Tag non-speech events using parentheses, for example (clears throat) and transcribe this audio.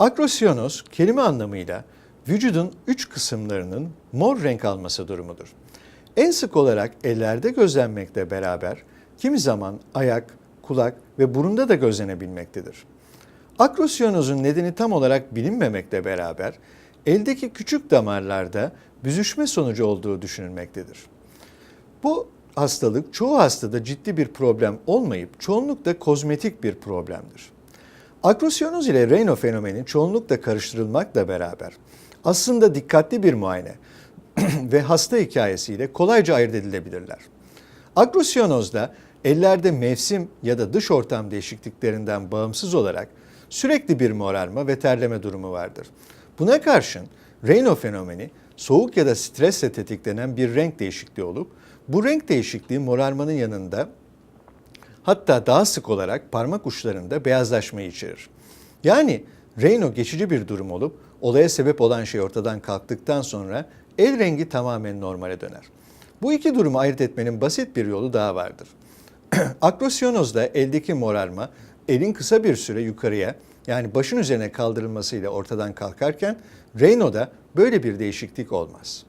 Akrosiyanoz kelime anlamıyla vücudun üç kısımlarının mor renk alması durumudur. En sık olarak ellerde gözlenmekle beraber kimi zaman ayak, kulak ve burunda da gözlenebilmektedir. Akrosiyonozun nedeni tam olarak bilinmemekle beraber eldeki küçük damarlarda büzüşme sonucu olduğu düşünülmektedir. Bu hastalık çoğu hastada ciddi bir problem olmayıp çoğunlukla kozmetik bir problemdir. Akrosiyanoz ile Raynaud fenomeni çoğunlukla karıştırılmakla beraber aslında dikkatli bir muayene (clears throat) ve hasta hikayesiyle kolayca ayırt edilebilirler. Akrosiyonozda ellerde mevsim ya da dış ortam değişikliklerinden bağımsız olarak sürekli bir morarma ve terleme durumu vardır. Buna karşın Raynaud fenomeni soğuk ya da stresle tetiklenen bir renk değişikliği olup bu renk değişikliği morarmanın yanında hatta daha sık olarak parmak uçlarında beyazlaşmayı içerir. Yani Raynaud geçici bir durum olup olaya sebep olan şey ortadan kalktıktan sonra el rengi tamamen normale döner. Bu iki durumu ayırt etmenin basit bir yolu daha vardır. (clears throat) Akrosiyonozda eldeki morarma elin kısa bir süre yukarıya yani başın üzerine kaldırılmasıyla ortadan kalkarken Raynaud'da böyle bir değişiklik olmaz.